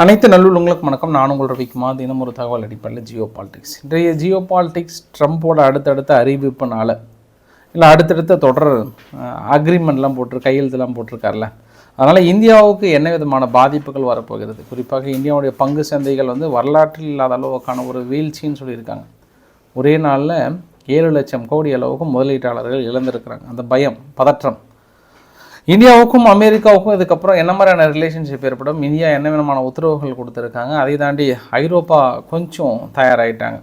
அனைத்து நல்லுள்ளவங்களுக்கு வணக்கம். நான் உங்கள் ரவிக்குமார் தினம் ஒரு தகவல் அடிப்படையில் ஜியோ பாலிடிக்ஸ். இன்றைய ஜியோ பாலிடிக்ஸ் ட்ரம்ப்போட அடுத்தடுத்த அறிவிப்புனால இல்லை அடுத்தடுத்த தொடர் அக்ரிமெண்ட்லாம் போட்டு கையெழுத்துலாம் போட்டிருக்கார்ல அதனால் இந்தியாவுக்கு என்ன விதமான பாதிப்புகள் வரப்போகிறது? குறிப்பாக இந்தியாவுடைய பங்கு சந்தைகள் வந்து வரலாற்றில் இல்லாத அளவுக்கான ஒரு வீழ்ச்சின்னு சொல்லியிருக்காங்க. ஒரே நாளில் ஏழு லட்சம் கோடி அளவுக்கு முதலீட்டாளர்கள் இழந்திருக்கிறாங்க. அந்த பயம் பதற்றம். இந்தியாவுக்கும் அமெரிக்காவுக்கும் இதுக்கப்புறம் என்ன மாதிரியான ரிலேஷன்ஷிப் ஏற்படும்? இந்தியா என்ன விதமான உத்தரவுகள் கொடுத்துருக்காங்க? அதை தாண்டி ஐரோப்பா கொஞ்சம் தயாராகிட்டாங்க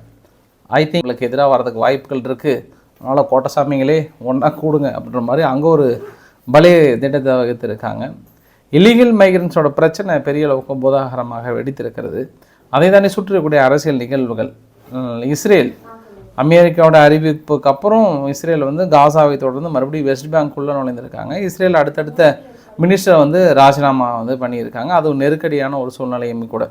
ஐ திங்க் உங்களுக்கு எதிராக வரதுக்கு வாய்ப்புகள் இருக்குது அதனால் கோட்டசாமிங்களே ஒன்றா கூடுங்க அப்படின்ற மாதிரி அங்கே ஒரு பலே திட்டத்தை வகுத்திருக்காங்க. இல்லீகல் மைக்ரன்ஸோட பிரச்சனை பெரிய அளவுக்கு போதாகரமாக வெடித்திருக்கிறது. அதை தாண்டி சுற்றிக்கூடிய அரசியல் நிகழ்வுகள் இஸ்ரேல் அமெரிக்காவோட அறிவிப்புக்கு அப்புறம் இஸ்ரேல் வந்து காசாவை தொடர்ந்து மறுபடியும் வெஸ்ட் பேங்க்குள்ளே நுழைந்திருக்காங்க. இஸ்ரேல் அடுத்தடுத்த மினிஸ்டரை வந்து ராஜினாமா வந்து பண்ணியிருக்காங்க. அது ஒரு நெருக்கடியான ஒரு சூழ்நிலையும் கூட.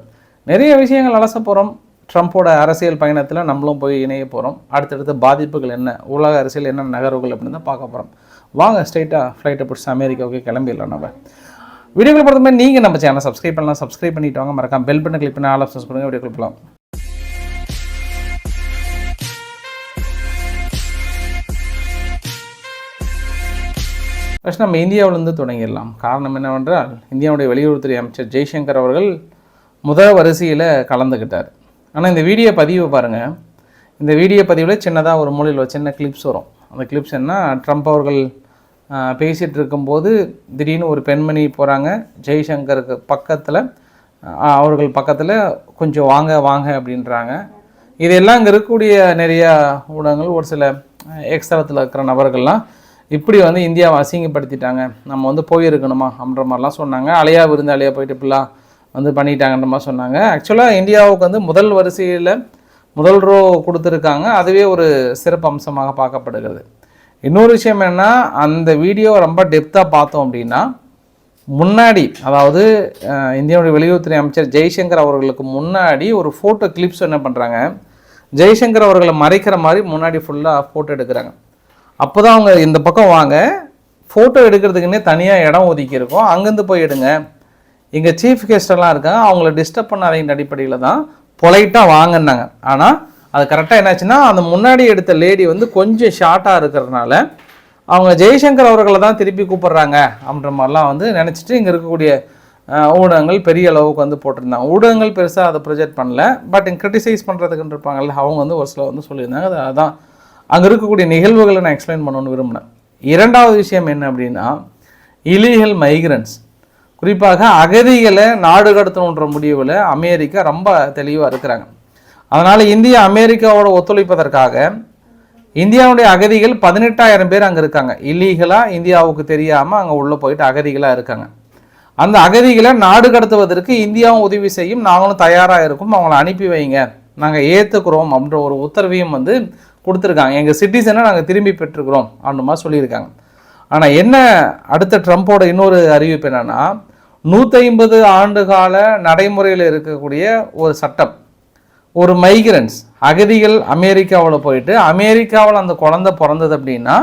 நிறைய விஷயங்கள் அலச போகிறோம் ட்ரம்ப்போட அரசியல் பயணத்தில் நம்மளும் போய் இணைய போகிறோம் அடுத்தடுத்த பாதிப்புகள் என்ன? உலக அரசியல் என்ன நகர்வுகள் அப்படின்னு தான் பார்க்க போகிறோம் வாங்க ஸ்ட்ரைட்டாக ஃப்ளைட்டை பிடிச்சி அமெரிக்காவுக்கு கிளம்பிடலாம் நம்ம. வீடியோக்கள் பொறுத்தமே நீங்கள் நம்ம சேனல் சப்ஸ்கிரைப் பண்ணலாம். சப்ஸ்கிரைப் பண்ணிட்டு வாங்க. மறக்காம பெல் பண்ண கிளிக் பண்ணி ஆல் ஆப்ஷன்ஸ் கொடுங்க. வீடியோ போகலாம் ஃபஸ்ட் நம்ம இந்தியாவிலேருந்து தொடங்கிடலாம். காரணம் என்னவென்றால் இந்தியாவுடைய வெளியுறவுத்துறை அமைச்சர் ஜெய்சங்கர் அவர்கள் முதல் வரிசையில் கலந்துக்கிட்டார் ஆனால் இந்த வீடியோ பதிவை பாருங்கள் இந்த வீடியோ பதிவில் சின்னதாக ஒரு மூலையில் ஒரு சின்ன கிளிப்ஸ் வரும். அந்த கிளிப்ஸ் என்ன? ட்ரம்ப் அவர்கள் பேசிகிட்டு இருக்கும்போது திடீர்னு ஒரு பெண்மணி போகிறாங்க ஜெய்சங்கருக்கு பக்கத்தில் அவர்கள் பக்கத்தில் கொஞ்சம் வாங்க வாங்க அப்படின்றாங்க. இதெல்லாம் இங்கே இருக்கக்கூடிய நிறையா ஊடகங்கள் ஒரு சில எக்ஸ்தலத்தில் இருக்கிற நபர்கள்லாம் இப்படி வந்து இந்தியாவை அசிங்கப்படுத்திட்டாங்க. நம்ம வந்து போயிருக்கணுமா அப்படின்ற மாதிரிலாம் சொன்னாங்க. அலையா விருந்து அலையா போயிட்டு இப்படிலாம் வந்து பண்ணிட்டாங்கன்ற மாதிரி சொன்னாங்க. ஆக்சுவலாக இந்தியாவுக்கு வந்து முதல் வரிசையில் முதல் ரோ கொடுத்துருக்காங்க. அதுவே ஒரு சிறப்பு அம்சமாக பார்க்கப்படுகிறது. இன்னொரு விஷயம் என்னன்னா அந்த வீடியோ ரொம்ப டெப்த்தாக பார்த்தோம் அப்படின்னா முன்னாடி அதாவது இந்தியாவுடைய வெளியுறவுத்துறை அமைச்சர் ஜெய்சங்கர் அவர்களுக்கு முன்னாடி ஒரு ஃபோட்டோ கிளிப்ஸ் என்ன பண்ணுறாங்க ஜெய்சங்கர் அவர்களை மறைக்கிற மாதிரி முன்னாடி ஃபுல்லாக ஃபோட்டோ எடுக்கிறாங்க. அப்போ தான் அவங்க இந்த பக்கம் வாங்க. ஃபோட்டோ எடுக்கிறதுக்குன்னே தனியாக இடம் ஒதுக்கி இருக்கோம் அங்கேருந்து போய் எடுங்க. இங்கே சீஃப் கெஸ்டெல்லாம் இருக்காங்க. அவங்கள டிஸ்டர்ப் பண்ணாதீங்க அடிப்படையில் தான் பொலைட்டாக வாங்கினாங்க. ஆனால் அது கரெக்டாக என்னாச்சுன்னா அந்த முன்னாடி எடுத்த லேடி வந்து கொஞ்சம் ஷார்ட்டாக இருக்கிறதுனால அவங்க ஜெய்சங்கர் அவர்களை தான் திருப்பி கூப்பிட்றாங்க அப்படின்ற மாதிரிலாம் வந்து நினச்சிட்டு இங்கே இருக்கக்கூடிய ஊடகங்கள் பெரிய அளவுக்கு வந்து போட்டிருந்தாங்க. ஊடகங்கள் பெருசாக அதை ப்ரொஜெக்ட் பண்ணல. பட் கிரிட்டிசைஸ் பண்ணுறதுக்குன்னு இருப்பாங்கல்ல அவங்க வந்து ஒரு சில வந்து சொல்லியிருந்தாங்க. அது அதான் அங்கே இருக்கக்கூடிய நிகழ்வுகளை நான் எக்ஸ்பிளைன் பண்ணணும்னு விரும்பினேன். இரண்டாவது விஷயம் என்ன அப்படின்னா இலீகல் மைக்ரன்ஸ் குறிப்பாக அகதிகளை நாடு கடத்தணுன்ற முடிவில் அமெரிக்கா ரொம்ப தெளிவாக இருக்கிறாங்க. அதனால் இந்தியா அமெரிக்காவோட ஒத்துழைப்பதற்காக இந்தியாவுடைய அகதிகள் பதினெட்டாயிரம் பேர் அங்கே இருக்காங்க. இல்லீகலாக இந்தியாவுக்கு தெரியாமல் அங்கே உள்ளே போயிட்டு அகதிகளாக இருக்காங்க. அந்த அகதிகளை நாடு கடத்துவதற்கு இந்தியாவும் உதவி செய்யும். நாங்களும் தயாராக இருக்கோம். அவங்கள அனுப்பி வைங்க. நாங்கள் ஏற்றுக்கிறோம் அப்படின்ற ஒரு உத்தரவையும் வந்து கொடுத்துருக்காங்க. எங்கள் சிட்டிசனை நாங்கள் திரும்பி பெற்றுக்கிறோம் அப்படின்ற மாதிரி சொல்லியிருக்காங்க. ஆனால் என்ன அடுத்த ட்ரம்ப்போட இன்னொரு அறிவிப்பு என்னென்னா நூற்றி ஐம்பது ஆண்டு கால நடைமுறையில் இருக்கக்கூடிய ஒரு சட்டம் ஒரு மைக்ரன்ஸ் அகதிகள் அமெரிக்காவில் போயிட்டு அமெரிக்காவில் அந்த குழந்தை பிறந்தது அப்படின்னா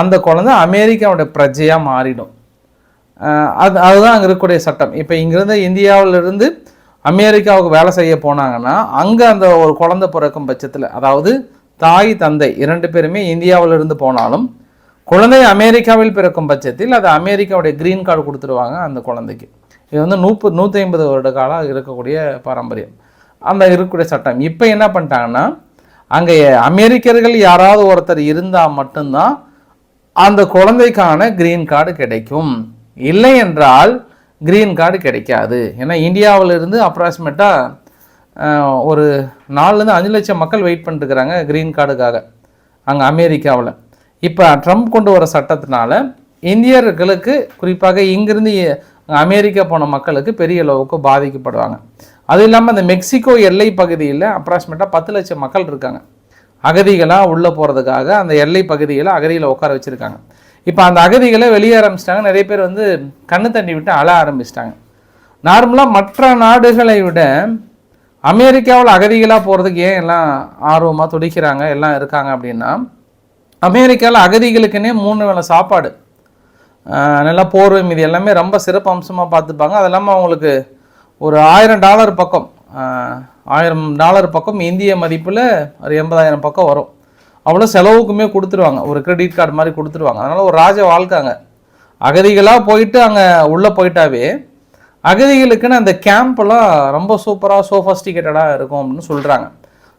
அந்த குழந்தை அமெரிக்காவோட பிரஜையாக மாறிடும். அது அதுதான் அங்கே இருக்கக்கூடிய சட்டம். இப்போ இங்கேருந்து இந்தியாவிலிருந்து அமெரிக்காவுக்கு வேலை செய்ய போனாங்கன்னா அங்கே அந்த ஒரு குழந்தை பிறக்கும் பட்சத்தில் அதாவது தாய் தந்தை இரண்டு பேருமே இந்தியாவிலிருந்து போனாலும் குழந்தை அமெரிக்காவில் பிறக்கும் பட்சத்தில் அது அமெரிக்காவுடைய க்ரீன் கார்டு கொடுத்துருவாங்க அந்த குழந்தைக்கு. இது வந்து நூப்பு நூற்றி ஐம்பது வருட காலம் இருக்கக்கூடிய பாரம்பரியம். அந்த இருக்கக்கூடிய சட்டம். இப்போ என்ன பண்ணிட்டாங்கன்னா அங்கே அமெரிக்கர்கள் யாராவது ஒருத்தர் இருந்தால் மட்டும்தான் அந்த குழந்தைக்கான க்ரீன் கார்டு கிடைக்கும். இல்லை என்றால் க்ரீன் கார்டு கிடைக்காது. ஏன்னா இந்தியாவிலிருந்து அப்ராக்சிமேட்டாக ஒரு நாலுலேருந்து அஞ்சு லட்சம் மக்கள் வெயிட் பண்ணிட்டுருக்கிறாங்க க்ரீன் கார்டுக்காக அங்கே அமெரிக்காவில். இப்போ ட்ரம்ப் கொண்டு வர சட்டத்தினால இந்தியர்களுக்கு குறிப்பாக இங்கிருந்து அமெரிக்கா போன மக்களுக்கு பெரிய அளவுக்கு பாதிக்கப்படுவாங்க. அது இல்லாமல் அந்த மெக்சிகோ எல்லை பகுதியில் அப்ராக்சிமேட்டாக பத்து லட்சம் மக்கள் இருக்காங்க. அகதிகளாக உள்ளே போகிறதுக்காக அந்த எல்லை பகுதியில் அகதியில் உட்கார வச்சுருக்காங்க. இப்போ அந்த அகதிகளை வெளியே ஆரம்பிச்சிட்டாங்க. நிறைய பேர் வந்து கண்ணு தண்ணி விட்டு அழ ஆரம்பிச்சிட்டாங்க. நார்மலாக மற்ற நாடுகளை விட அமெரிக்காவில் அகதிகளாக போகிறதுக்கு ஏன் எல்லாம் ஆர்வமாக துடிக்கிறாங்க எல்லாம் இருக்காங்க அப்படின்னா அமெரிக்காவில் அகதிகளுக்குன்னே மூணு வேளை சாப்பாடு. நல்லா போர்வை மீது எல்லாமே ரொம்ப சிறப்பு அம்சமாக பார்த்துப்பாங்க. அது இல்லாமல் அவங்களுக்கு ஒரு ஆயிரம் டாலர் பக்கம் ஆயிரம் டாலர் பக்கம் இந்திய மதிப்பில் ஒரு எண்பதாயிரம் பக்கம் வரும். அவ்வளோ செலவுக்குமே கொடுத்துருவாங்க. ஒரு கிரெடிட் கார்டு மாதிரி கொடுத்துருவாங்க. அதனால் ஒரு ராஜ வாழ்க்காங்க அகதிகளாக போயிட்டு அங்கே உள்ளே போயிட்டாவே அகதிகளுக்குன்னு அந்த கேம்ப்லாம் ரொம்ப சூப்பராக சோஃபஸ்டிகேட்டடாக இருக்கும் அப்படின்னு சொல்கிறாங்க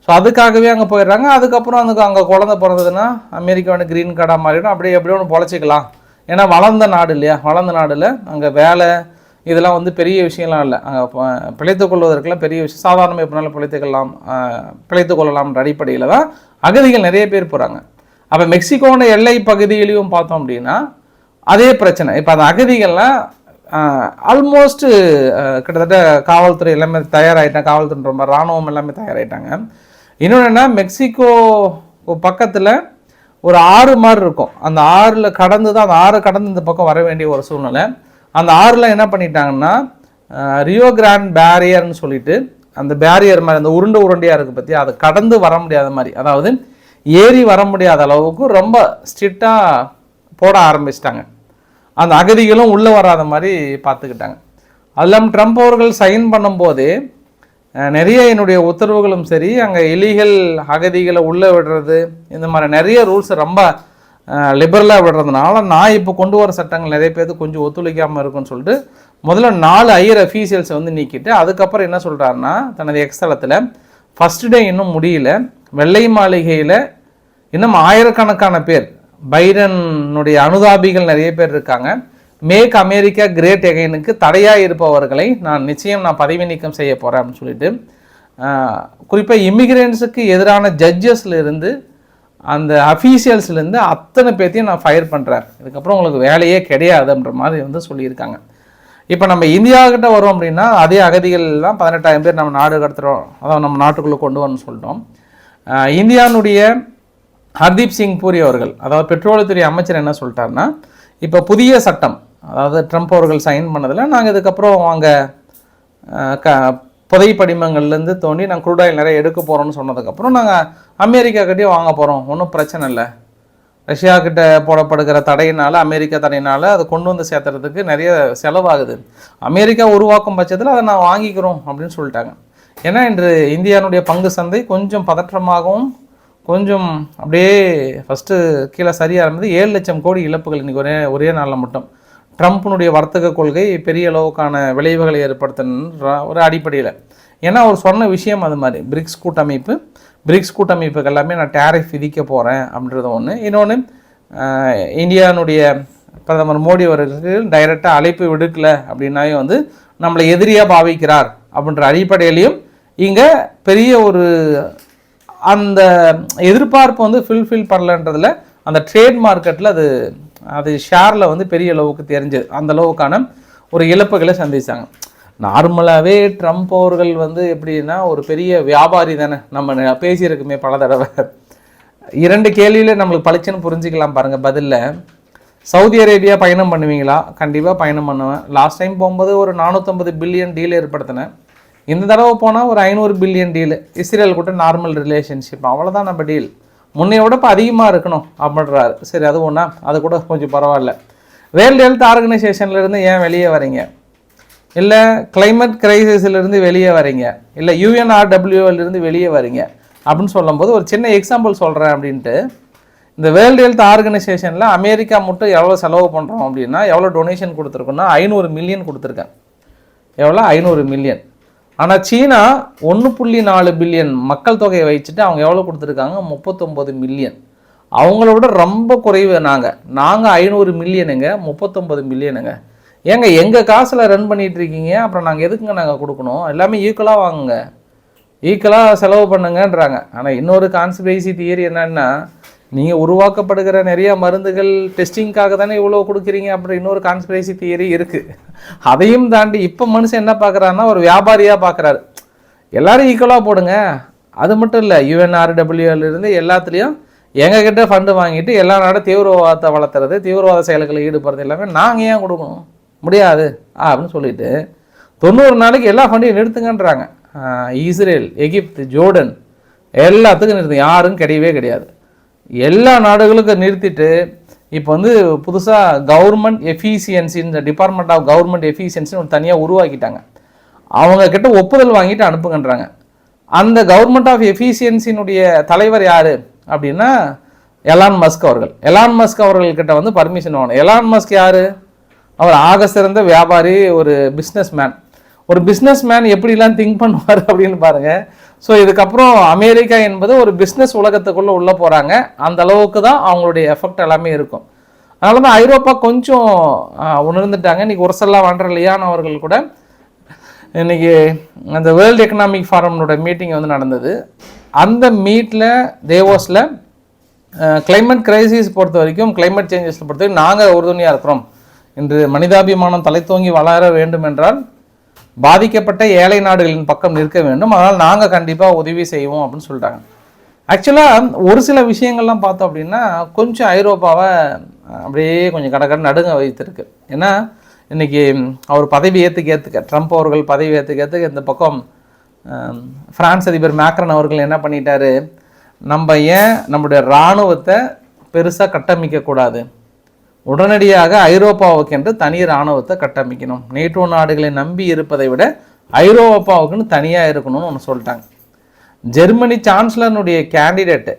ஸோ அதுக்காகவே அங்கே போயிடுறாங்க. அதுக்கப்புறம் அதுக்கு அங்கே குழந்தை பிறந்ததுன்னா அமெரிக்காவோட க்ரீன் கார்டாக மாறிடும். அப்படியே எப்படியோ ஒன்று பொழைச்சிக்கலாம். ஏன்னா வளர்ந்த நாடு இல்லையா? வளர்ந்த நாடில் அங்கே வேலை இதெல்லாம் வந்து பெரிய விஷயம்லாம் இல்லை. அங்கே பிழைத்துக் கொள்வதற்கெல்லாம் பெரிய விஷயம். சாதாரணமாக எப்படினாலும் பிழைத்துக்கலாம் பிழைத்துக் கொள்ளலாம்ன்ற அடிப்படையில் தான் அகதிகள் நிறைய பேர் போகிறாங்க அப்போ மெக்சிகோன எல்லை பகுதியிலையும் பார்த்தோம் அப்படின்னா அதே பிரச்சனை. இப்போ அந்த அகதிகள்லாம் ஆல்மோஸ்ட்டு கிட்டத்தட்ட காவல்துறை எல்லாமே தயாராகிட்டாங்க காவல்துறை ரொம்ப இராணுவம் எல்லாமே தயாராகிட்டாங்க இன்னொன்று என்ன மெக்சிகோ பக்கத்தில் ஒரு ஆறு மாதிரி இருக்கும். அந்த ஆறில் கடந்து தான் அந்த ஆறு கடந்து இந்த பக்கம் வர வேண்டிய ஒரு சூழ்நிலை. அந்த ஆறில் என்ன பண்ணிட்டாங்கன்னா ரியோ கிராண்ட் பேரியர்னு சொல்லிட்டு அந்த பேரியர் மாதிரி அந்த உருண்டை உருண்டையாக இருக்குது பற்றி அதை கடந்து வர முடியாத மாதிரி. அதாவது ஏறி வர முடியாத அளவுக்கு ரொம்ப ஸ்ட்ரிக்டாக போட ஆரம்பிச்சிட்டாங்க. அந்த அகதிகளும் உள்ளே வராத மாதிரி பார்த்துக்கிட்டாங்க. அது இல்லாமல் ட்ரம்ப் அவர்கள் சைன் பண்ணும்போது நிறைய என்னுடைய உத்தரவுகளும் சரி அங்கே இலீகல் அகதிகளை உள்ளே விடுறது இந்த மாதிரி நிறைய ரூல்ஸ் ரொம்ப லிபரலாக விடுறதுனால நான் இப்போ கொண்டு வர சட்டங்கள் நிறைய பேருக்கு கொஞ்சம் ஒத்துழைக்காமல் இருக்கும்னு சொல்லிட்டு முதல்ல நாலு ஐயர் அஃபீஷியல்ஸை வந்து நீக்கிட்டு அதுக்கப்புறம் என்ன சொல்கிறாருன்னா தனது எக்ஸ்தலத்தில் ஃபஸ்ட் டே இன்னும் முடியல வெள்ளை மாளிகையில் இன்னும் ஆயிரக்கணக்கான பேர் பைடனுடைய அனுதாபிகள் நிறைய பேர் இருக்காங்க. மேக் அமெரிக்கா கிரேட் எகைனுக்கு தடையாக இருப்பவர்களை நான் நிச்சயம் நான் பதவி நீக்கம் செய்ய போகிறேன் அப்படின்னு சொல்லிட்டு குறிப்பாக இமிகிரண்ட்ஸுக்கு எதிரான ஜட்ஜஸ்லேருந்து அந்த அஃபீஷியல்ஸ்லேருந்து அத்தனை பேர்த்தையும் நான் ஃபயர் பண்ணுறேன் இதுக்கப்புறம் உங்களுக்கு வேலையே கிடையாதுன்ற மாதிரி வந்து சொல்லியிருக்காங்க. இப்போ நம்ம இந்தியாக்கிட்ட வரோம் அப்படின்னா அதே அகதிகள் தான் பதினெட்டாயிரம் பேர் நம்ம நாடு கடத்துகிறோம் அதான் நம்ம நாட்டுக்குள்ளே கொண்டு வரணும்னு சொல்லிட்டோம். இந்தியானுடைய ஹர்தீப் சிங் பூரி அவர்கள் அதாவது பெட்ரோலியத்துறை அமைச்சர் என்ன சொல்லிட்டாருன்னா இப்போ புதிய சட்டம் அதாவது ட்ரம்ப் அவர்கள் சைன் பண்ணதில் நாங்கள் இதுக்கப்புறம் அங்கே க புதை படிமங்கள்லேருந்து தோண்டி நாங்கள் குரூடாயில் நிறைய எடுக்க போகிறோம்னு சொன்னதுக்கப்புறம் நாங்கள் அமெரிக்கா கிட்டே வாங்க போகிறோம் ஒன்றும் பிரச்சனை இல்லை. ரஷ்யா கிட்ட போடப்படுகிற தடையினால் அமெரிக்கா தடையினால் அதை கொண்டு வந்து சேர்த்துறதுக்கு நிறைய செலவாகுது. அமெரிக்கா உருவாக்கும் பட்சத்தில் அதை நான் வாங்கிக்கிறோம் அப்படின்னு சொல்லிட்டாங்க. ஏன்னா இன்று இந்தியானுடைய பங்கு சந்தை கொஞ்சம் பதற்றமாகவும் கொஞ்சம் அப்படியே ஃபஸ்ட்டு கீழே சரியாக இருந்தது. ஏழு லட்சம் கோடி இழப்புகள் இன்றைக்கி ஒரே ஒரே நாளில் மட்டும். ட்ரம்ப்னுடைய வர்த்தக கொள்கை பெரிய அளவுக்கான விளைவுகளை ஏற்படுத்தணுன்ற ஒரு அடிப்படையில். ஏன்னா அவர் சொன்ன விஷயம் அது மாதிரி. பிரிக்ஸ் கூட்டமைப்பு பிரிக்ஸ் கூட்டமைப்புக்கு எல்லாமே நான் டேரிஃப் விதிக்க போகிறேன் அப்படின்றது ஒன்று இன்னொன்று இந்தியானுடைய பிரதமர் மோடி அவர்களுக்கு டைரெக்டாக அழைப்பு விடுக்கல அப்படின்னாவே வந்து நம்மளை எதிரியாக பாவிக்கிறார் அப்படின்ற அடிப்படையிலையும் இங்கே பெரிய ஒரு அந்த எதிர்பார்ப்பு வந்து ஃபில்ஃபில் பண்ணலன்றதுல அந்த ட்ரேட் மார்க்கெட்டில் அது அது ஷேரில் வந்து பெரிய அளவுக்கு தெரிஞ்சது. அந்த அளவுக்கான ஒரு இழப்புகளை சந்தித்தாங்க நார்மலாகவே ட்ரம்ப் அவர்கள் வந்து எப்படின்னா ஒரு பெரிய வியாபாரி தானே. நம்ம பேசியிருக்குமே பல தடவை. இரண்டு கேள்வியில் நம்மளுக்கு பளிச்சுன்னு புரிஞ்சுக்கலாம் பாருங்கள் பதிலில் சவுதி அரேபியா பயணம் பண்ணுவீங்களா? கண்டிப்பாக பயணம் பண்ணுவேன். லாஸ்ட் டைம் போகும்போது ஒரு நானூற்றம்பது பில்லியன் டீல் ஏற்படுத்தினேன். இந்த தடவை போனால் ஒரு ஐநூறு பில்லியன் டீலு இஸ்ரேல் கூட நார்மல் ரிலேஷன்ஷிப் அவ்வளோதான் நம்ம டீல் முன்னைய விட இப்போ அதிகமாக இருக்கணும் அப்படின்றாரு. சரி அது ஒன்றா அது கூட கொஞ்சம் பரவாயில்ல. வேர்ல்டு ஹெல்த் ஆர்கனைசேஷன்லேருந்து ஏன் வெளியே வரீங்க? இல்லை கிளைமேட் கிரைசிஸ்லேருந்து வெளியே வரீங்க? இல்லை யூஎன்ஆர்டபிள்யூஎல்லிருந்து வெளியே வரீங்க? அப்படின்னு சொல்லும்போது ஒரு சின்ன எக்ஸாம்பிள் சொல்கிறேன் அப்படின்ட்டு. இந்த வேர்ல்டு ஹெல்த் ஆர்கனைசேஷனில் அமெரிக்கா மட்டும் எவ்வளோ செலவு பண்ணுறோம் அப்படின்னா எவ்வளோ டொனேஷன் கொடுத்துருக்கோன்னா ஐநூறு மில்லியன் கொடுத்துருக்கேன். எவ்வளோ ஐநூறு மில்லியன் ஆனால் சீனா ஒன்று புள்ளி நாலு பில்லியன் மக்கள் தொகையை வச்சுட்டு அவங்க எவ்வளோ கொடுத்துருக்காங்க? முப்பத்தொம்போது மில்லியன். அவங்கள விட ரொம்ப குறைவு நாங்கள் நாங்கள் ஐநூறு மில்லியனுங்க முப்பத்தொம்பது மில்லியனுங்க. ஏங்க எங்கள் காசில் ரன் பண்ணிகிட்ருக்கீங்க இருக்கீங்க அப்புறம் நாங்கள் எதுக்குங்க நாங்கள் கொடுக்கணும்? எல்லாமே ஈக்குவலாக வாங்குங்க. ஈக்குவலாக செலவு பண்ணுங்கன்றாங்க. ஆனால் இன்னொரு கான்ஸ்பிரசி தியரி என்னன்னா நீங்கள் உருவாக்கப்படுகிற நிறைய மருந்துகள் டெஸ்டிங்காக தானே இவ்வளோ கொடுக்குறீங்க அப்படி இன்னொரு கான்ஸ்பிரசி தியரி இருக்குது அதையும் தாண்டி இப்போ மனுஷன் என்ன பார்க்குறாருன்னா ஒரு வியாபாரியாக பார்க்குறாரு எல்லாரும் ஈக்குவலாக போடுங்க. அது மட்டும் இல்லை யுஎன்ஆர்டபிள்யூலேருந்து எல்லாத்துலேயும் எங்ககிட்ட ஃபண்டு வாங்கிட்டு எல்லா நாடும் தீவிரவாதத்தை வளர்த்துறது தீவிரவாத செயல்களில் ஈடுபடுறது எல்லாமே நாங்கள் ஏன் கொடுக்கணும்? முடியாது. ஆ அப்படின்னு சொல்லிட்டு தொண்ணூறு நாளைக்கு எல்லா ஃபண்டையும் நிறுத்துங்கன்றாங்க. இஸ்ரேல் எகிப்து ஜோர்டன் எல்லாத்துக்கும் நிறுத்தும் யாரும் கிடையவே கிடையாது. எல்லா நாடுகளுக்கும் நிறுத்திட்டு இப்போ வந்து புதுசாக கவர்மெண்ட் எஃபிஷியன்சின்னு டிபார்ட்மெண்ட் ஆஃப் கவர்மெண்ட் எஃபிஷியன்சின்னு ஒரு தனியாக உருவாக்கிட்டாங்க. அவங்க கிட்ட ஒப்புதல் வாங்கிட்டு அனுப்புங்கன்றாங்க. அந்த கவர்மெண்ட் ஆஃப் எஃபிஷியன்சினுடைய தலைவர் யார்? அப்படின்னா எலான் மஸ்க் அவர்கள். எலான் மஸ்க் அவர்கள்கிட்ட வந்து பர்மிஷன் வாங்கணும். எலான் மஸ்க் யார்? அவர் ஆக சிறந்த வியாபாரி ஒரு பிஸ்னஸ் மேன் ஒரு பிஸ்னஸ் மேன் எப்படிலாம் திங்க் பண்ணுவார் அப்படின்னு பாருங்கள் ஸோ இதுக்கப்புறம் அமெரிக்கா என்பது ஒரு பிஸ்னஸ் உலகத்துக்குள்ளே உள்ளே போகிறாங்க அந்த அளவுக்கு தான் அவங்களுடைய எஃபெக்ட் எல்லாமே இருக்கும். அதனால தான் ஐரோப்பா கொஞ்சம் உணர்ந்துட்டாங்க. இன்றைக்கி ஒரு சில வண்டர் லியான் அவர்கள் கூட. இன்றைக்கி அந்த வேர்ல்டு எக்கனாமிக் ஃபாரம்னோட மீட்டிங் வந்து நடந்தது. அந்த மீட்டில் தேவோஸில் கிளைமேட் கிரைசிஸ் பொறுத்த வரைக்கும் கிளைமேட் சேஞ்சஸ் பொறுத்த வரைக்கும் நாங்கள் உறுதுணையாக இருக்கிறோம். இன்று மனிதாபிமானம் தலைத்தோங்கி வளர வேண்டும் என்றால் பாதிக்கப்பட்ட ஏழை நாடுகளின் பக்கம் நிற்க வேண்டும். அதனால் நாங்கள் கண்டிப்பாக உதவி செய்வோம் அப்படின்னு சொல்லிட்டாங்க ஆக்சுவலாக ஒரு சில விஷயங்கள்லாம் பார்த்தோம் அப்படின்னா கொஞ்சம் ஐரோப்பாவை அப்படியே கொஞ்சம் கடற்கடை நடுங்க வைத்திருக்கு. ஏன்னா இன்றைக்கி அவர் பதவி ஏற்றுக்க ஏற்றுக்க ட்ரம்ப் அவர்கள் பதவி ஏற்றுக்க ஏற்றுக்க இந்த பக்கம் ஃப்ரான்ஸ் அதிபர் மேக்ரன் அவர்கள் என்ன பண்ணிட்டாரு? நம்ம ஏன் நம்முடைய இராணுவத்தை பெருசாக கட்டமைக்கக்கூடாது? உடனடியாக ஐரோப்பாவுக்கென்று தனி இராணுவத்தை கட்டமைக்கணும். நேட்டோ நாடுகளை நம்பி இருப்பதை விட ஐரோப்பாவுக்குன்னு தனியாக இருக்கணும்னு ஒன்று சொல்லிட்டாங்க. ஜெர்மனி சான்சலர்னுடைய கேண்டிடேட்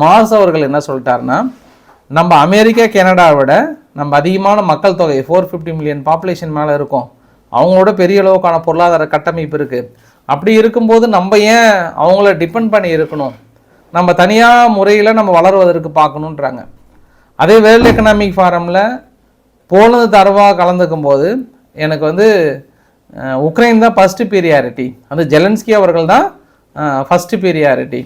மாஸ் அவர்கள் என்ன சொல்லிட்டாருன்னா நம்ம அமெரிக்கா கனடாவை விட நம்ம அதிகமான மக்கள் தொகை ஃபோர் ஃபிஃப்டி மில்லியன் பாப்புலேஷன் மேலே இருக்கோம். அவங்களோட பெரிய அளவுக்கான பொருளாதார கட்டமைப்பு இருக்குது அப்படி இருக்கும்போது நம்ம ஏன் அவங்கள டிபெண்ட் பண்ணி இருக்கணும்? நம்ம தனியாக முறையில் நம்ம வளருவதற்கு பார்க்கணுன்றாங்க அதே வேர்ல்டு எக்கனாமிக் ஃபாரமில் போனது தரவாக கலந்துக்கும் போது எனக்கு வந்து உக்ரைன் தான் ஃபஸ்ட்டு பீரியாரிட்டி அது ஜெலன்ஸ்கி அவர்கள் தான் ஃபஸ்ட்டு பீரியாரிட்டி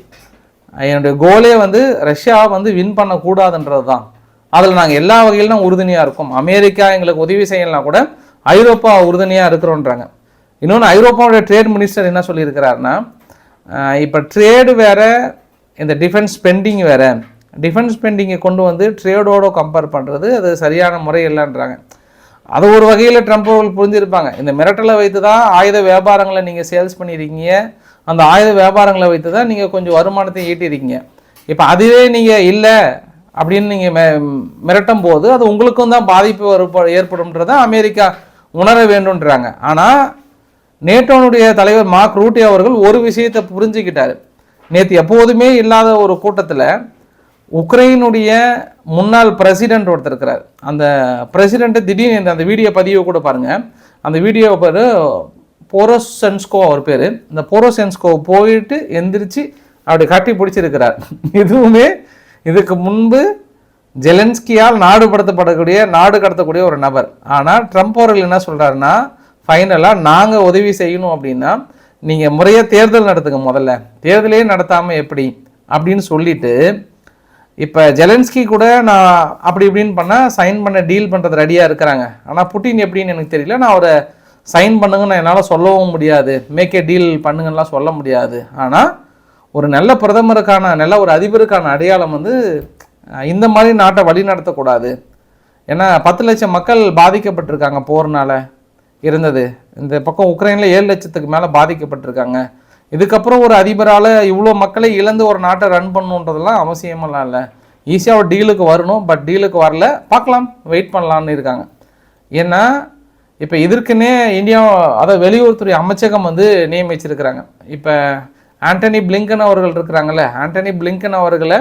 என்னுடைய கோலே வந்து ரஷ்யா வந்து வின் பண்ணக்கூடாதுன்றது தான். அதில் நாங்கள் எல்லா வகையிலும் உறுதுணையாக இருக்கோம். அமெரிக்கா எங்களுக்கு உதவி செய்யலாம் கூட ஐரோப்பா உறுதுணையாக இருக்கிறோன்றாங்க. இன்னொன்று ஐரோப்பாவுடைய ட்ரேட் மினிஸ்டர் என்ன சொல்லியிருக்கிறாருன்னா இப்போ ட்ரேடு வேறு இந்த டிஃபென்ஸ் ஸ்பெண்டிங் வேறு டிஃபென்ஸ் ஸ்பெண்டிங்கை கொண்டு வந்து ட்ரேடோட கம்பேர் பண்ணுறது அது சரியான முறை இல்லைன்றாங்க அது ஒரு வகையில் ட்ரம்ப் அவர்கள் புரிஞ்சிருப்பாங்க. இந்த மிரட்டலை வைத்து தான் ஆயுத வியாபாரங்களை நீங்கள் சேல்ஸ் பண்ணியிருக்கீங்க அந்த ஆயுத வியாபாரங்களை வைத்து தான் நீங்கள் கொஞ்சம் வருமானத்தை ஈட்டியிருக்கீங்க இப்போ அதுவே நீங்கள் இல்லை அப்படின்னு நீங்கள் மெ மிரட்டும் போது அது உங்களுக்கும் தான் பாதிப்பு வரும் ஏற்படும்ன்றதை அமெரிக்கா உணர வேண்டும்ன்றாங்க. ஆனால் நேட்டோனுடைய தலைவர் மார்க் ரூட்டி அவர்கள் ஒரு விஷயத்தை புரிஞ்சுக்கிட்டார். நேற்று எப்போதுமே இல்லாத ஒரு கூட்டத்தில் உக்ரைனுடைய முன்னாள் பிரசிடென்ட் ஒருத்தர் இருக்கிறார். அந்த பிரசிடென்ட் திடீர்னு இந்த- அந்த வீடியோ பதிவை கூட பாருங்க. அந்த வீடியோ பேர் போரோசென்ஸ்கோ அவர் பேர். இந்த போரோசென்ஸ்கோ போயிட்டு எந்திரிச்சு அப்படி கட்டி பிடிச்சிருக்கிறார். இதுவுமே இதுக்கு முன்பு ஜெலன்ஸ்கியால் நாடுபடுத்தப்படக்கூடிய நாடு கடத்தக்கூடிய ஒரு நபர். ஆனால் ட்ரம்ப் அவர்கள் என்ன சொல்கிறாருன்னா ஃபைனலாக நாங்கள் உதவி செய்யணும் அப்படின்னா நீங்கள் முறையாக தேர்தல் நடத்துங்க முதல்ல. தேர்தலே நடத்தாமல் எப்படி? அப்படின்னு சொல்லிட்டு இப்போ ஜெலன்ஸ்கி கூட நான் அப்படி இப்படின்னு பண்ணால் சைன் பண்ண டீல் பண்ணுறது ரெடியாக இருக்கிறாங்க. ஆனால் புட்டின் எப்படின்னு எனக்கு தெரியல. நான் அவரை சைன் பண்ணுங்கன்னு என்னால் சொல்லவும் முடியாது. மேக்கே டீல் பண்ணுங்கலாம் சொல்ல முடியாது. ஆனால் ஒரு நல்ல பிரதமருக்கான நல்ல ஒரு அதிபருக்கான அடையாளம் வந்து இந்த மாதிரி நாட்டை வழி நடத்தக்கூடாது. ஏன்னா பத்து லட்சம் மக்கள் பாதிக்கப்பட்டிருக்காங்க போர்னால் இருந்தது. இந்த பக்கம் உக்ரைனில் ஏழு லட்சத்துக்கு மேலே பாதிக்கப்பட்டிருக்காங்க. இதுக்கப்புறம் ஒரு அதிபரால் இவ்வளோ மக்களை இழந்து ஒரு நாட்டை ரன் பண்ணணுன்றதெல்லாம் அவசியமெல்லாம் இல்லை. ஈஸியாக ஒரு டீலுக்கு வரணும் பட் டீலுக்கு வரல. பார்க்கலாம் வெயிட் பண்ணலான்னு இருக்காங்க. ஏன்னா இப்போ இதற்குன்னே இந்தியா அதாவது வெளியுறவுத்துறை அமைச்சகம் வந்து நியமிச்சிருக்கிறாங்க. இப்போ ஆண்டனி பிளிங்கன் அவர்கள் இருக்கிறாங்கல்ல ஆண்டனி பிளிங்கன் அவர்களை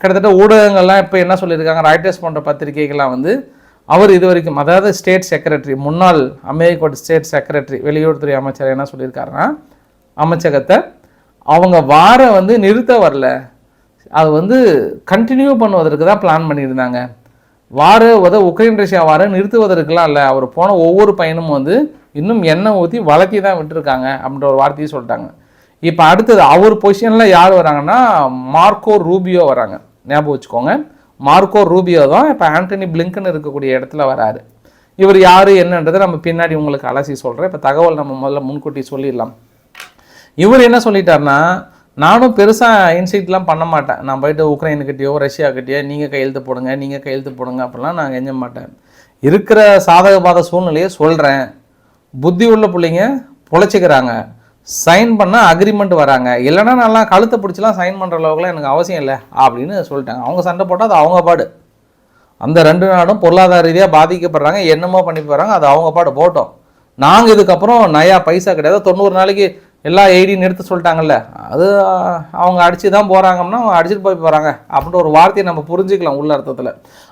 கிட்டத்தட்ட ஊடகங்கள்லாம் இப்போ என்ன சொல்லியிருக்காங்க ராய்டர்ஸ் போன்ற பத்திரிகைகள்லாம் வந்து அவர் இது வரைக்கும் அதாவது ஸ்டேட் செக்ரட்டரி முன்னாள் அமெரிக்கோட ஸ்டேட் செக்ரட்டரி வெளியுறவுத்துறை அமைச்சர் என்ன சொல்லியிருக்காருன்னா அமைச்சகத்தை அவங்க வார வந்து நிறுத்த வரல. அது வந்து கண்டினியூ பண்ணுவதற்கு தான் பிளான் பண்ணியிருந்தாங்க. வார உத உக்ரைன் ரஷ்யா வார நிறுத்துவதற்கெல்லாம் இல்லை. அவர் போன ஒவ்வொரு பயணமும் வந்து இன்னும் எண்ணெய் ஊற்றி வளர்த்தி தான் விட்டுருக்காங்க அப்படின்ற ஒரு வார்த்தையை சொல்லிட்டாங்க. இப்போ அடுத்தது அவர் பொசிஷனில் யார் வராங்கன்னா மார்க்கோ ரூபியோ வராங்க. ஞாபகம் வச்சுக்கோங்க. மார்க்கோ ரூபியோ தான் இப்போ ஆண்டனி பிளிங்கன் இருக்கக்கூடிய இடத்துல வராரு. இவர் யார் என்னன்றதை நம்ம பின்னாடி உங்களுக்கு அலசி சொல்கிறேன் இப்போ தகவல் நம்ம முதல்ல முன்கூட்டி சொல்லிடலாம். இவர் என்ன சொல்லிட்டாருன்னா நானும் பெருசாக இன்சைட்லாம் பண்ண மாட்டேன். நான் போயிட்டு உக்ரைனுக்கிட்டேயோ ரஷ்யாக்கிட்டேயோ நீங்கள் கையெழுத்து போடுங்க நீங்கள் கையெழுத்து போடுங்க அப்படிலாம் நான் எஞ்ச மாட்டேன். இருக்கிற சாதக பாத சூழ்நிலையை சொல்கிறேன் புத்தி உள்ள பிள்ளைங்க பொழைச்சிக்கிறாங்க. சைன் பண்ணால் அக்ரிமெண்ட் வராங்க. இல்லைன்னா நல்லா கழுத்தை பிடிச்சலாம் சைன் பண்ணுற அளவுக்குலாம் எனக்கு அவசியம் இல்லை அப்படின்னு சொல்லிட்டாங்க. அவங்க சண்டை போட்டால் அது அவங்க பாடு. அந்த ரெண்டு நாடும் பொருளாதார ரீதியாக பாதிக்கப்படுறாங்க என்னமோ பண்ணி போகிறாங்க அது அவங்க பாடு. போட்டோம். நாங்கள் இதுக்கப்புறம் நயா பைசா கிடையாது. தொண்ணூறு நாளைக்கு எல்லா எய்டி நிறுத்த சொல்லிட்டாங்கல்ல அது அவங்க அடிச்சு தான் போகிறாங்கன்னா அவங்க அடிச்சுட்டு போய் போகிறாங்க அப்படின்ற ஒரு வார்த்தையை நம்ம புரிஞ்சுக்கலாம் உள்ள அர்த்தத்தில்.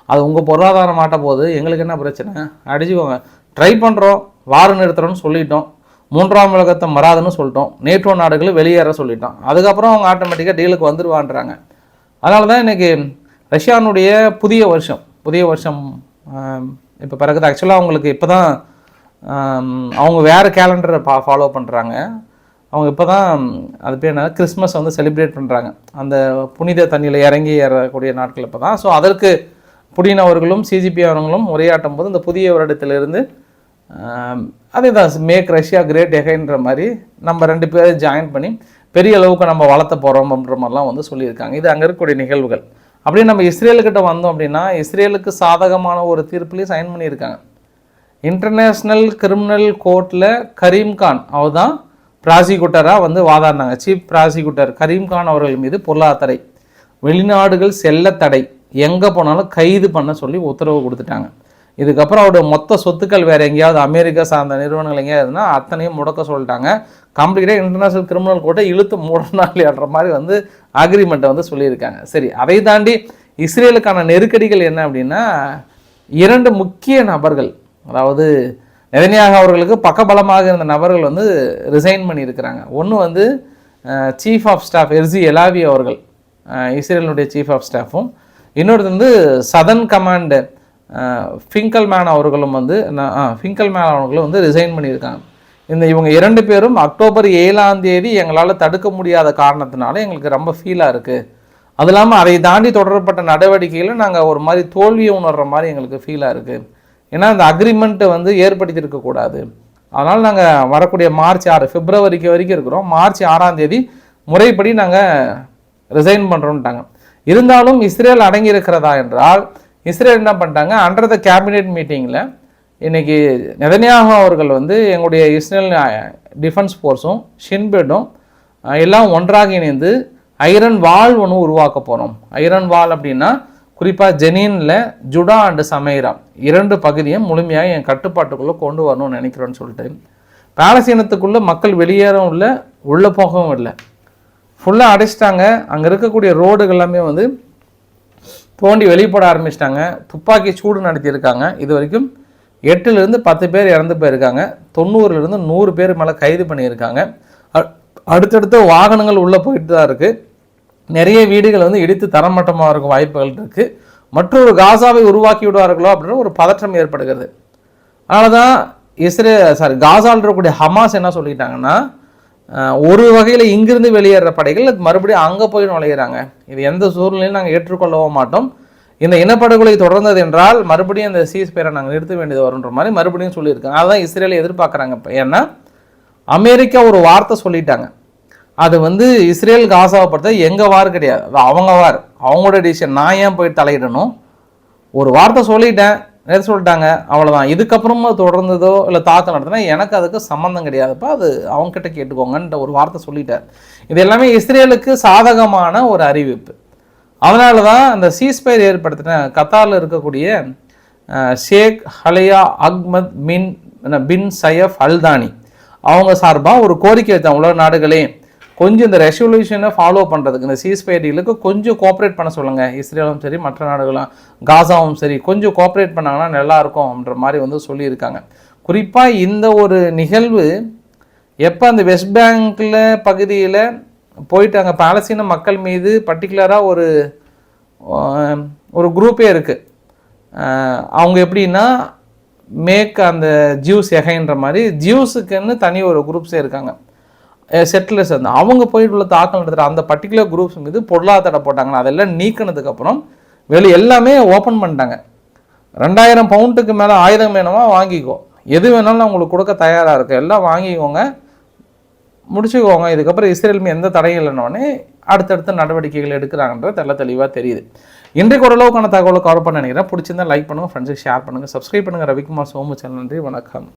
அது உங்கள் பொருளாதாரம் மாட்ட போது எங்களுக்கு என்ன பிரச்சனை? அடிச்சுக்கோங்க. ட்ரை பண்ணுறோம் வாரம் நிறுத்துறோம்னு சொல்லிட்டோம். மூன்றாம் உலகத்தை மறாதுன்னு சொல்லிட்டோம். நேட்டோ நாடுகளும் வெளியேற சொல்லிட்டோம். அதுக்கப்புறம் அவங்க ஆட்டோமேட்டிக்காக டீலுக்கு வந்துடுவான்றாங்க அதனால தான் இன்றைக்கி ரஷ்யானுடைய புதிய வருஷம் புதிய வருஷம் இப்போ பிறகுது ஆக்சுவலாக அவங்களுக்கு இப்போ தான் அவங்க வேறு கேலண்டரை பா ஃபாலோ பண்ணுறாங்க அவங்க இப்போ தான் அது பேர் என்ன? கிறிஸ்மஸ் வந்து செலிப்ரேட் பண்ணுறாங்க அந்த புனித தண்ணியில் இறங்கி ஏறக்கூடிய நாட்கள் இப்போ தான் ஸோ அதற்கு புடின் அவர்களும் சிஜிபி அவர்களும் உரையாட்டும் போது இந்த புதிய வருடத்திலிருந்து அதே தான் மேக் ரஷ்யா கிரேட் எகைன்ற மாதிரி நம்ம ரெண்டு பேரும் ஜாயின் பண்ணி பெரிய அளவுக்கு நம்ம வளர்த்த போகிறோம்ன்ற மாதிரிலாம் வந்து சொல்லியிருக்காங்க. இது அங்கே இருக்கக்கூடிய நிகழ்வுகள். அப்படியே நம்ம இஸ்ரேலுக்கிட்ட வந்தோம் அப்படின்னா இஸ்ரேலுக்கு சாதகமான ஒரு தீர்ப்புலையும் சைன் பண்ணியிருக்காங்க. இன்டர்நேஷ்னல் கிரிமினல் கோர்ட்டில் கரீம் கான் அவர் தான் ப்ராசிக்யூட்டராக வந்து வாதாடினாங்க. சீஃப் ப்ராசிக்யூட்டர் கரீம்கான் அவர்கள் மீது பொருளாதார வெளிநாடுகள் செல்ல தடை எங்கே போனாலும் கைது பண்ண சொல்லி உத்தரவு கொடுத்துட்டாங்க. இதுக்கப்புறம் அவருடைய மொத்த சொத்துக்கள் வேறு எங்கேயாவது அமெரிக்கா சார்ந்த நிறுவனங்கள் எங்கேயாவது இருந்தால் அத்தனையும் முடக்க சொல்லிட்டாங்க. கம்ப்ளீட்டாக இன்டர்நேஷனல் கிரிமினல் கோர்ட்டை இழுத்து மூடனாலியாடுற மாதிரி வந்து அக்ரிமெண்ட்டை வந்து சொல்லியிருக்காங்க. சரி அதை தாண்டி இஸ்ரேலுக்கான நெருக்கடிகள் என்ன அப்படின்னா இரண்டு முக்கிய நபர்கள் அதாவது நெதன்யாக அவர்களுக்கு பக்கபலமாக இருந்த நபர்கள் வந்து ரிசைன் பண்ணியிருக்கிறாங்க. ஒன்று வந்து chief of staff Herzi Halevi அவர்கள் இஸ்ரேலினுடைய சீஃப் ஆஃப் ஸ்டாஃபும் இன்னொருத்தர் வந்து சதன் கமாண்டு ஃபிங்கல் மேன் அவர்களும் வந்து ஃபிங்கல் மேன் அவர்களும் வந்து ரிசைன் பண்ணியிருக்காங்க. இந்த இவங்க இரண்டு பேரும் அக்டோபர் ஏழாம் தேதி எங்களால் தடுக்க முடியாத காரணத்தினால எங்களுக்கு ரொம்ப ஃபீலாக இருக்குது அது இல்லாமல் அதை தாண்டி தொடரப்பட்ட நடவடிக்கையில் நாங்கள் ஒரு மாதிரி தோல்வியை உணர்ற மாதிரி எங்களுக்கு ஃபீலாக இருக்குது ஏன்னா அந்த அக்ரிமெண்ட்டை வந்து ஏற்படுத்தியிருக்க கூடாது. அதனால் நாங்கள் வரக்கூடிய மார்ச் ஆறு பிப்ரவரிக்கு வரைக்கும் இருக்கிறோம். மார்ச் ஆறாம் தேதி முறைப்படி நாங்கள் ரிசைன் பண்ணுறோன்ட்டாங்க இருந்தாலும் இஸ்ரேல் அடங்கி இருக்கிறதா என்றால் இஸ்ரேல் என்ன பண்ணிட்டாங்க? அண்டர் த கேபினெட் மீட்டிங்கில் இன்றைக்கி நெதன்யாகு அவர்கள் வந்து எங்களுடைய இஸ்ரேல் டிஃபென்ஸ் ஃபோர்ஸும் ஷின்பெட்டும் எல்லாம் ஒன்றாக இணைந்து ஐரன் வால் ஒன்று உருவாக்க போகிறோம் ஐரன் வால் அப்படின்னா குறிப்பாக ஜெனீனில் ஜுடா அண்டு சமைரா இரண்டு பகுதியும் முழுமையாக என் கட்டுப்பாட்டுக்குள்ளே கொண்டு வரணும்னு நினைக்கிறோன்னு சொல்லிட்டு. பாலஸ்தீனத்துக்குள்ளே மக்கள் வெளியேறவும் இல்லை உள்ளே போகவும் இல்லை. ஃபுல்லாக அடைச்சிட்டாங்க. அங்கே இருக்கக்கூடிய ரோடுகள் எல்லாமே வந்து தோண்டி வெளிப்பட ஆரம்பிச்சிட்டாங்க. துப்பாக்கி சூடு நடத்தியிருக்காங்க. இது வரைக்கும் எட்டுலேருந்து பத்து பேர் இறந்து போயிருக்காங்க. தொண்ணூறுலேருந்து நூறு பேர் மேலே கைது பண்ணியிருக்காங்க. அ- அடுத்தடுத்த வாகனங்கள் உள்ளே போயிட்டு தான் இருக்குது நிறைய வீடுகள் வந்து இடித்து தரமட்டமாக இருக்கும் வாய்ப்புகள் இருக்குது மற்றொரு காசாவை உருவாக்கி விடுவார்களோ அப்படின்ற ஒரு பதற்றம் ஏற்படுகிறது. அதனால தான் இஸ்ரே சாரி காசால் இருக்கக்கூடிய ஹமாஸ் என்ன சொல்லிட்டாங்கன்னா ஒரு வகையில் இங்கிருந்து வெளியேற படைகள் மறுபடியும் அங்கே போய் நுழையிறாங்க. இது எந்த சூழ்நிலையும் நாங்கள் ஏற்றுக்கொள்ளவும் மாட்டோம். இந்த இனப்படுகொலை தொடர்ந்தது என்றால் மறுபடியும் இந்த சீஸ் பேரை நாங்கள் நிறுத்த வேண்டியது வரும்ன்ற மாதிரி மறுபடியும் சொல்லியிருக்காங்க. அதுதான் இஸ்ரேலை எதிர்பார்க்குறாங்க இப்போ. ஏன்னா அமெரிக்கா ஒரு வார்த்தை சொல்லிட்டாங்க. அது வந்து இஸ்ரேலுக்கு ஆசைப்படுத்த எங்கள் வார் கிடையாது. அவங்க வார். அவங்களோட டிசிஷன் நான் ஏன் போய் தலையிடணும்? ஒரு வார்த்தை சொல்லிட்டேன். நேற்று சொல்லிட்டாங்க. அவ்வளோதான் இதுக்கப்புறமா தொடர்ந்ததோ இல்லை தாக்கம் நடத்தினா எனக்கு அதுக்கு சம்மந்தம் கிடையாதுப்பா. அது அவங்ககிட்ட கேட்டுக்கோங்கன்ற ஒரு வார்த்தை சொல்லிட்டார். இது எல்லாமே இஸ்ரேலுக்கு சாதகமான ஒரு அறிவிப்பு. அதனால தான் அந்த சீஸ்பயர் ஏற்படுத்தின கத்தாரில் இருக்கக்கூடிய ஷேக் ஹலையா அஹ்மத் மின் பின் சயஃப் அல்தானி. அவங்க சார்பாக ஒரு கோரிக்கை வைத்தாங்க உலக நாடுகளே. கொஞ்சம் இந்த ரெசல்யூஷனை ஃபாலோ பண்ணுறதுக்கு இந்த சீஸ்பயர் டீலுக்கு கொஞ்சம் கோஆப்ரேட் பண்ண சொல்லுங்கள் இஸ்ரேலும் சரி மற்ற நாடுகளும் காசாவும் சரி கொஞ்சம் கோஆப்ரேட் பண்ணாங்கன்னா நல்லாயிருக்கும் அப்படின்ற மாதிரி வந்து சொல்லியிருக்காங்க. குறிப்பாக இந்த ஒரு நிகழ்வு எப்போ அந்த வெஸ்ட் பேங்க்கில் பகுதியில் போயிட்டு அங்கே பாலஸ்தீன மக்கள் மீது பர்டிகுலராக ஒரு ஒரு குரூப்பே இருக்குது அவங்க எப்படின்னா மேக் அந்த ஜியூஸ் எகைன்ற மாதிரி ஜியூஸுக்குன்னு தனி ஒரு குரூப்ஸே இருக்காங்க. செட்டிலர்ஸ் வந்து அவங்க போயிட்டு உள்ள தாக்கம் நடத்துகிற அந்த பர்டிகுலர் குரூப்ஸ் மீது பொருளாதார தடை போட்டாங்க அதெல்லாம் நீக்கினதுக்கப்புறம் வெளி எல்லாமே ஓப்பன் பண்ணிட்டாங்க. ரெண்டாயிரம் பவுண்டுக்கு மேலே ஆயுதம் வேணுமா வாங்கிக்கோ. எது வேணாலும் நான் உங்களுக்கு கொடுக்க தயாராக இருக்குது எல்லாம் வாங்கிக்கோங்க. முடிச்சுக்கோங்க. இதுக்கப்புறம் இஸ்ரேல் எந்த தடையும் இல்லைன்னொடனே அடுத்தடுத்த நடவடிக்கைகள் எடுக்கிறாங்கன்றது தெல்ல தெளிவாக தெரியுது. இன்றைக்கு ஓரளவுக்கான தகவலை கவர் பண்ண நினைக்கிறேன். பிடிச்சிருந்தா லைக் பண்ணுங்கள் ஃப்ரெண்ட்ஸுக்கு ஷேர் பண்ணுங்கள் சப்ஸ்கிரைப் பண்ணுங்கள் ரவிக்குமார் சோமு சேனல் நன்றி. வணக்கம்.